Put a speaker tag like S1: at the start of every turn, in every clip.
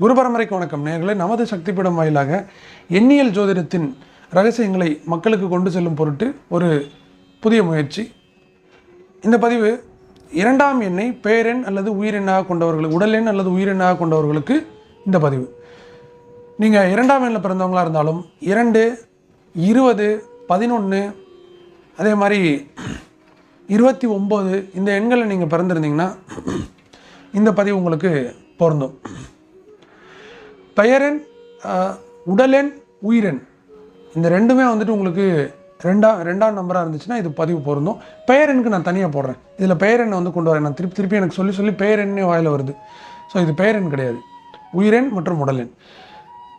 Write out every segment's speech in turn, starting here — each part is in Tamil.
S1: குரு பரம்பரைக்கு வணக்கம். நேர்களை நமது சக்திப்பிடம் வாயிலாக எண்ணியல் ஜோதிடத்தின் ரகசியங்களை மக்களுக்கு கொண்டு செல்லும் பொருட்டு ஒரு புதிய முயற்சி. இந்த பதிவு இரண்டாம் எண்ணை பேரெண் அல்லது உயிரெண்ணாக கொண்டவர்களுக்கு உடல் எண் அல்லது உயிரெண்ணாக கொண்டவர்களுக்கு இந்த பதிவு. நீங்கள் இரண்டாம் எண்ணில் பிறந்தவங்களாக இருந்தாலும் இரண்டு இருபது பதினொன்று அதே மாதிரி இருபத்தி ஒம்பது இந்த எண்களில் நீங்கள் பிறந்திருந்தீங்கன்னா இந்த பதிவு உங்களுக்கு பொருந்தும். பெயரெண் உடலெண் உயிரெண் இந்த ரெண்டுமே வந்துட்டு உங்களுக்கு ரெண்டாம் ரெண்டாம் நம்பராக இருந்துச்சுன்னா இது பதிவு பொருந்தும். பெயரெண்ணுக்கு நான் தனியாக போடுறேன். இதில் பெயரெண்ணை வந்து கொண்டு வரேன். நான் திருப்பி திருப்பி எனக்கு சொல்லி சொல்லி பெயரெண்ணே வாயில் வருது. ஸோ இது பெயரெண் கிடையாது. உயிரெண் மற்றும் உடலெண்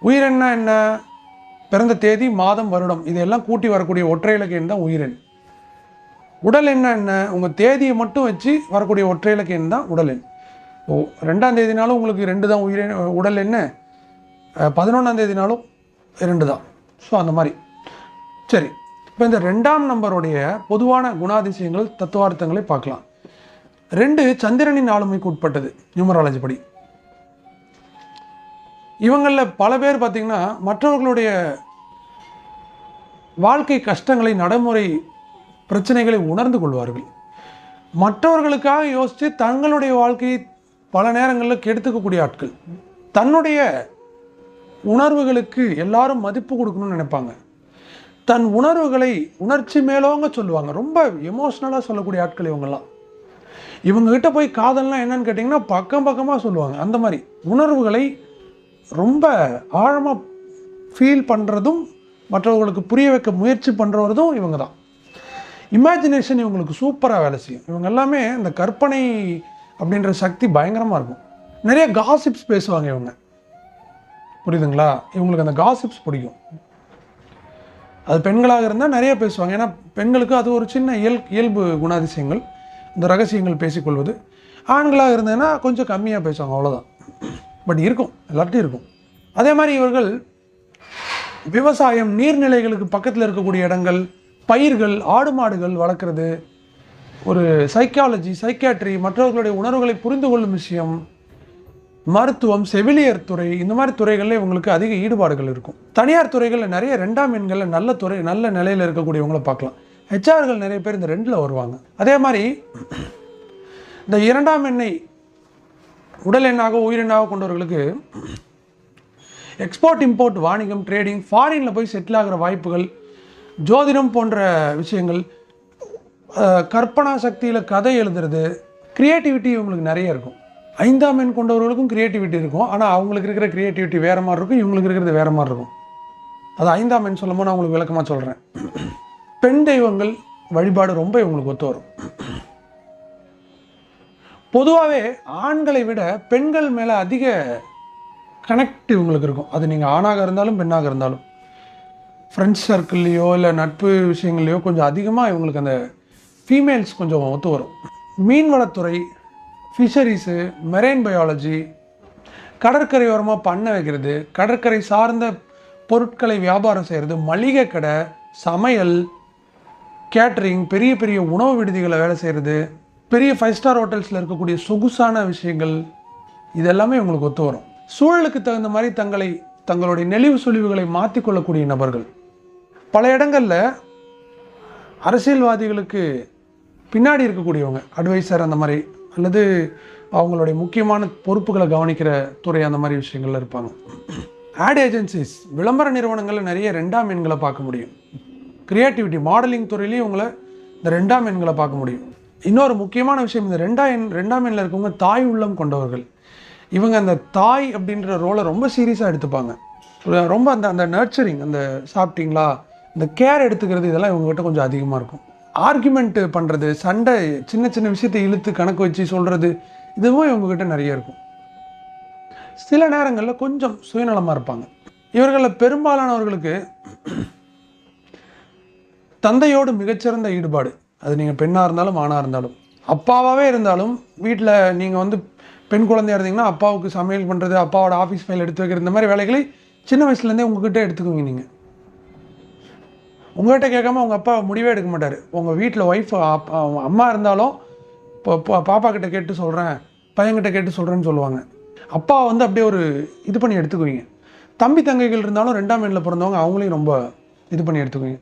S1: உயிரெண்ணா என்ன? பிறந்த தேதி மாதம் வருடம். இதையெல்லாம் கூட்டி வரக்கூடிய ஒற்றை இலக்கியன் எண் தான் உயிரெண் உடல் என்ன? என்ன உங்கள் தேதியை மட்டும் வச்சு வரக்கூடிய ஒற்றை இலக்கியன் எண் தான் உடல் எண் ஓ ரெண்டாம் தேதினாலும் உங்களுக்கு ரெண்டு தான் உயிர் உடல் என்ன? பதினொன்றாம் தேதினாலும் ரெண்டு தான் ஸோ அந்த மாதிரி. சரி. இப்போ இந்த ரெண்டாம் நம்பருடைய பொதுவான குணாதிசயங்கள் தத்துவார்த்தங்களை பார்க்கலாம். ரெண்டு சந்திரனின் ஆளுமைக்கு உட்பட்டது நியூமராலஜி படி. இவங்களில் பல பேர் பார்த்திங்கன்னா மற்றவர்களுடைய வாழ்க்கை கஷ்டங்களை நடைமுறை பிரச்சனைகளை உணர்ந்து கொள்வார்கள். மற்றவர்களுக்காக யோசித்து தங்களுடைய வாழ்க்கையை பல நேரங்களில் கெடுத்துக்கக்கூடிய ஆட்கள். தன்னுடைய உணர்வுகளுக்கு எல்லாரும் மதிப்பு கொடுக்கணும்னு நினைப்பாங்க. தன் உணர்வுகளை உணர்ச்சி மேலோங்க சொல்லுவாங்க. ரொம்ப எமோஷ்னலாக சொல்லக்கூடிய ஆட்கள் இவங்கெல்லாம். இவங்ககிட்ட போய் காதல்லாம் என்னன்னு கேட்டிங்கன்னா பக்கம் பக்கமாக சொல்லுவாங்க. அந்த மாதிரி உணர்வுகளை ரொம்ப ஆழமாக ஃபீல் பண்ணுறதும் மற்றவர்களுக்கு புரிய வைக்க முயற்சி பண்ணுறவதும் இவங்க தான் இமேஜினேஷன் இவங்களுக்கு சூப்பராக வேலை செய்யும். இவங்க எல்லாமே இந்த கற்பனை அப்படின்ற சக்தி பயங்கரமாக இருக்கும். நிறைய காசிப்ஸ் பேசுவாங்க இவங்க. புரியுதுங்களா? இவங்களுக்கு அந்த காசிப்ஸ் பிடிக்கும். அது பெண்களாக இருந்தால் நிறைய பேசுவாங்க. ஏன்னா பெண்களுக்கு அது ஒரு சின்ன இயல் இயல்பு குணாதிசயங்கள். இந்த ரகசியங்கள் பேசிக்கொள்வது. ஆண்களாக இருந்ததுன்னா கொஞ்சம் கம்மியாக பேசுவாங்க அவ்வளோதான் பட் இருக்கும். எல்லார்ட்டையும் இருக்கும். அதே மாதிரி இவர்கள் விவசாயம் நீர்நிலைகளுக்கு பக்கத்தில் இருக்கக்கூடிய இடங்கள் பயிர்கள் ஆடு மாடுகள் வளர்க்குறது ஒரு சைக்காலஜி சைக்காட்ரி மற்றவர்களுடைய உணர்வுகளை புரிந்து கொள்ளும் விஷயம் மருத்துவம் செவிலியர் துறை இந்த மாதிரி துறைகளில் இவங்களுக்கு அதிக ஈடுபாடுகள் இருக்கும். தனியார் துறைகளில் நிறைய ரெண்டாம் எண்களில் நல்ல துறை நல்ல நிலையில் இருக்கக்கூடியவங்கள பார்க்கலாம். ஹெச்ஆர்கள் நிறைய பேர் இந்த ரெண்டில் வருவாங்க. அதே மாதிரி இந்த இரண்டாம் எண்ணை உடல் எண்ணாக உயிரெண்ணாக கொண்டவர்களுக்கு எக்ஸ்போர்ட் இம்போர்ட் வாணிகம் ட்ரேடிங் ஃபாரினில் போய் செட்டில் ஆகிற வாய்ப்புகள் ஜோதிடம் போன்ற விஷயங்கள் கற்பனா சக்தியில் கதை எழுதுறது க்ரியேட்டிவிட்டி இவங்களுக்கு நிறைய இருக்கும். ஐந்தாம் எண் கொண்டவர்களுக்கும் க்ரியேட்டிவிட்டி இருக்கும். ஆனால் அவங்களுக்கு இருக்கிற க்ரியேட்டிவிட்டி வேறு மாதிரி இருக்கும். இவங்களுக்கு இருக்கிறது வேறு மாதிரி இருக்கும். அது ஐந்தாம் எண் சொல்லும்போது நான் உங்களுக்கு விளக்கமாக சொல்கிறேன் பெண் தெய்வங்கள் வழிபாடு ரொம்ப இவங்களுக்கு ஒத்து வரும். பொதுவாகவே ஆண்களை விட பெண்கள் மேலே அதிக கனெக்ட் இவங்களுக்கு இருக்கும். அது நீங்கள் ஆணாக இருந்தாலும் பெண்ணாக இருந்தாலும். ஃப்ரெண்ட்ஸ் சர்க்கிள்லேயோ இல்லை நட்பு விஷயங்கள்லையோ கொஞ்சம் அதிகமாக இவங்களுக்கு அந்த ஃபீமேல்ஸ் கொஞ்சம் ஒத்து வரும். மீன்வளத்துறை ஃபிஷரிஸு மெரைன் பயாலஜி கடற்கரையோரமாக பண்ணை வைக்கிறது கடற்கரை சார்ந்த பொருட்களை வியாபாரம் செய்கிறது மளிகை கடை சமையல் கேட்ரிங் பெரிய பெரிய உணவு விடுதிகளை வேலை செய்கிறது பெரிய ஃபைவ் ஸ்டார் ஹோட்டல்ஸில் இருக்கக்கூடிய சொகுசான விஷயங்கள் இதெல்லாமே இவங்களுக்கு ஒத்து வரும். சூழலுக்கு தகுந்த மாதிரி தங்களை தங்களுடைய நெளிவு சுழிவுகளை மாற்றிக்கொள்ளக்கூடிய நபர்கள். பல இடங்களில் அரசியல்வாதிகளுக்கு பின்னாடி இருக்கக்கூடியவங்க அட்வைசர் அந்த மாதிரி அல்லது அவங்களுடைய முக்கியமான பொறுப்புகளை கவனிக்கிற துறை அந்த மாதிரி விஷயங்கள்ல இருப்பாங்க. ஆட் ஏஜென்சிஸ் விளம்பர நிறுவனங்களில் நிறைய ரெண்டாம் எண்களை பார்க்க முடியும். கிரியேட்டிவிட்டி மாடலிங் துறையிலையும் உங்களை இந்த ரெண்டாம் எண்களை பார்க்க முடியும். இன்னொரு முக்கியமான விஷயம் இந்த ரெண்டாம் எண் ரெண்டாம் எண்ணில் இருக்கவங்க தாய் உள்ளம் கொண்டவர்கள். இவங்க அந்த தாய் அப்படின்ற ரோலை ரொம்ப சீரியஸாக எடுத்துப்பாங்க. ரொம்ப அந்த அந்த நர்ச்சரிங் அந்த சாப்பிட்டீங்களா? இந்த கேர் எடுத்துக்கிறது இதெல்லாம் இவங்ககிட்ட கொஞ்சம் அதிகமாக இருக்கும். ஆர்குமெண்ட் பண்ணுறது சண்டை சின்ன சின்ன விஷயத்தை இழுத்து கணக்கு வச்சு சொல்கிறது இதுவும் இவங்கக்கிட்ட நிறைய இருக்கும். சில நேரங்களில் கொஞ்சம் சுயநலமாக இருப்பாங்க. இவர்களில் பெரும்பாலானவர்களுக்கு தந்தையோடு மிகச்சிறந்த ஈடுபாடு. அது நீங்கள் பெண்ணாக இருந்தாலும் ஆணாக இருந்தாலும். அப்பாவாகவே இருந்தாலும் வீட்டில் நீங்கள் வந்து பெண் குழந்தையா இருந்தீங்கன்னா அப்பாவுக்கு சமையல் பண்ணுறது அப்பாவோட ஆஃபீஸ் ஃபைல் எடுத்து வைக்கிறது இந்த மாதிரி வேலைகளை சின்ன வயசுலேருந்தே உங்ககிட்ட எடுத்துக்குவீங்க நீங்கள் உங்கள்கிட்ட கேட்காம உங்கள் அப்பா முடிவே எடுக்க மாட்டார். உங்கள் வீட்டில் ஒய்ஃப் அம்மா இருந்தாலும் இப்போ பா- பாப்பா கிட்ட கேட்டு சொல்கிறேன் பையன்கிட்ட கேட்டு சொல்கிறேன்னு சொல்லுவாங்க. அப்பா வந்து அப்படியே ஒரு இது பண்ணி எடுத்துக்குவீங்க. தம்பி தங்கைகள் இருந்தாலும் ரெண்டாம் எண்ணில் பிறந்தவங்க அவங்களையும் ரொம்ப இது பண்ணி எடுத்துக்குவீங்க.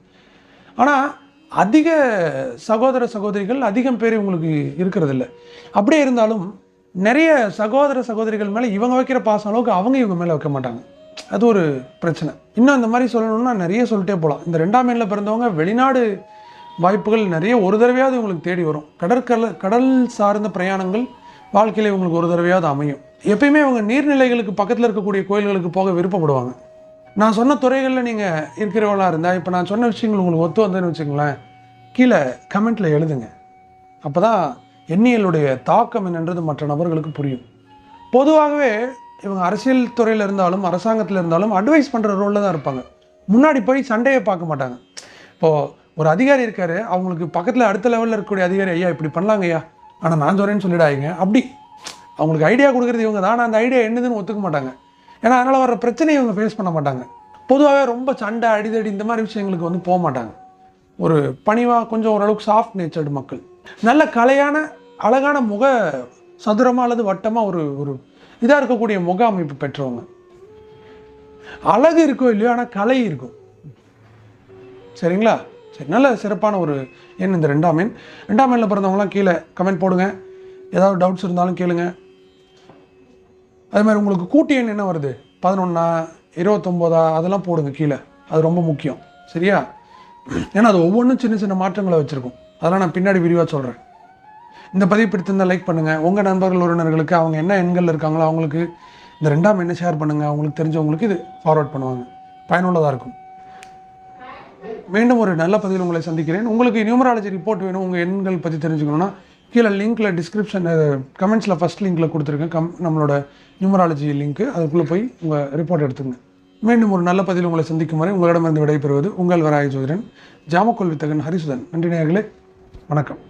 S1: ஆனால் அதிக சகோதர சகோதரிகள் அதிகம் பேர் உங்களுக்கு இருக்கிறதில்ல. அப்படியே இருந்தாலும் நிறைய சகோதர சகோதரிகள் மேலே இவங்க வைக்கிற பாசம் அளவுக்கு அவங்க இவங்க மேலே வைக்க மாட்டாங்க. அது ஒரு பிரச்சனை. இன்னும் அந்த மாதிரி சொல்லணும்னா நிறைய சொல்லிட்டே போகலாம் இந்த ரெண்டாம் எண்ணில் பிறந்தவங்க வெளிநாடு வாய்ப்புகள் நிறைய ஒரு தடவையாவது உங்களுக்கு தேடி வரும். கடற்கரை கடல் சார்ந்த பிரயாணங்கள் வாழ்க்கையில் இவங்களுக்கு ஒரு தடவையாவது அமையும். எப்பயுமே அவங்க நீர்நிலைகளுக்கு பக்கத்தில் இருக்கக்கூடிய கோயில்களுக்கு போக விருப்பப்படுவாங்க. நான் சொன்ன துறைகளில் நீங்கள் இருக்கிறவங்களா இருந்தால் இப்போ நான் சொன்ன விஷயங்கள் உங்களுக்கு ஒத்து வந்ததுன்னு வச்சுங்களேன் கீழே கமெண்ட்டில் எழுதுங்க. அப்போ தான் எண்ணியலுடைய தாக்கம் என்னன்றது மற்ற நபர்களுக்கு புரியும். பொதுவாகவே இவங்க அரசியல் துறையில் இருந்தாலும் அரசாங்கத்தில் இருந்தாலும் அட்வைஸ் பண்ணுற ரோலில் தான் இருப்பாங்க. முன்னாடி போய் சண்டையை பார்க்க மாட்டாங்க. இப்போது ஒரு அதிகாரி இருக்கார் அவங்களுக்கு பக்கத்தில் அடுத்த லெவலில் இருக்கக்கூடிய அதிகாரி ஐயா இப்படி பண்ணலாங்க ஐயா. ஆனால் நான் சொல்கிறேன்னு சொல்லிடாதீங்க. அப்படி அவங்களுக்கு ஐடியா கொடுக்குறது இவங்க தான். ஆனால் அந்த ஐடியா என்னதுன்னு ஒத்துக்க மாட்டாங்க. ஏன்னா அதனால் வர பிரச்சனையை இவங்க ஃபேஸ் பண்ண மாட்டாங்க. பொதுவாகவே ரொம்ப சண்டை அடிதடி இந்த மாதிரி விஷயங்களுக்கு வந்து போக மாட்டாங்க. ஒரு பணிவாக கொஞ்சம் ஓரளவுக்கு சாஃப்ட் நேச்சர்டு மக்கள். நல்ல கலையான அழகான முக சதுரமாக அல்லது வட்டமாக ஒரு ஒரு இதாக இருக்கக்கூடிய முக அமைப்பு பெற்றவங்க. அழகு இருக்கோ இல்லையோ ஆனால் கலை இருக்கும். சரிங்களா? சரி நல்ல சிறப்பான ஒரு எண் இந்த ரெண்டாம் எண். ரெண்டாம் எண்ணில் பிறந்தவங்களாம் கீழே கமெண்ட் போடுங்க. ஏதாவது டவுட்ஸ் இருந்தாலும் கேளுங்க. அதே மாதிரி உங்களுக்கு கூட்டு எண் என்ன வருது? பதினொன்னா இருபத்தொம்போதா? அதெல்லாம் போடுங்க கீழே. அது ரொம்ப முக்கியம். சரியா? ஏன்னா அது ஒவ்வொன்றும் சின்ன சின்ன மாற்றங்களை வச்சுருக்கும். அதெல்லாம் நான் பின்னாடி விரிவாக சொல்கிறேன் இந்த பதிவு பிடித்திருந்தால் லைக் பண்ணுங்கள் உங்கள் நண்பர்கள் உறவினர்களுக்கு அவங்க என்ன எண்களில் இருக்காங்களோ அவங்களுக்கு இந்த ரெண்டாம் எண்ணை ஷேர் பண்ணுங்கள் அவங்களுக்கு தெரிஞ்சவங்களுக்கு இது ஃபார்வர்ட் பண்ணுவாங்க. பயனுள்ளதாக இருக்கும். மீண்டும் ஒரு நல்ல பதிவில் உங்களை சந்திக்கிறேன். உங்களுக்கு நியூமராலஜி ரிப்போர்ட் வேணும் உங்கள் எண்கள் பற்றி தெரிஞ்சுக்கணும்னா கீழே லிங்க்கில் டிஸ்கிரிப்ஷன் கமெண்ட்ஸில் ஃபஸ்ட் லிங்க்கில் கொடுத்துருக்கேன். கம் நம்மளோட நியூமராலஜி லிங்க்கு அதுக்குள்ளே போய் உங்கள் ரிப்போர்ட் எடுத்துங்க மீண்டும் ஒரு நல்ல பதிவில் உங்களை சந்திக்கும் வரை உங்களிடமிருந்து விடைபெறுவது உங்கள் வராய ஜோதிடன் ஜாமக்கோல் வித்தகன் ஹரிசுதன். நன்றி நேர்களே வணக்கம்.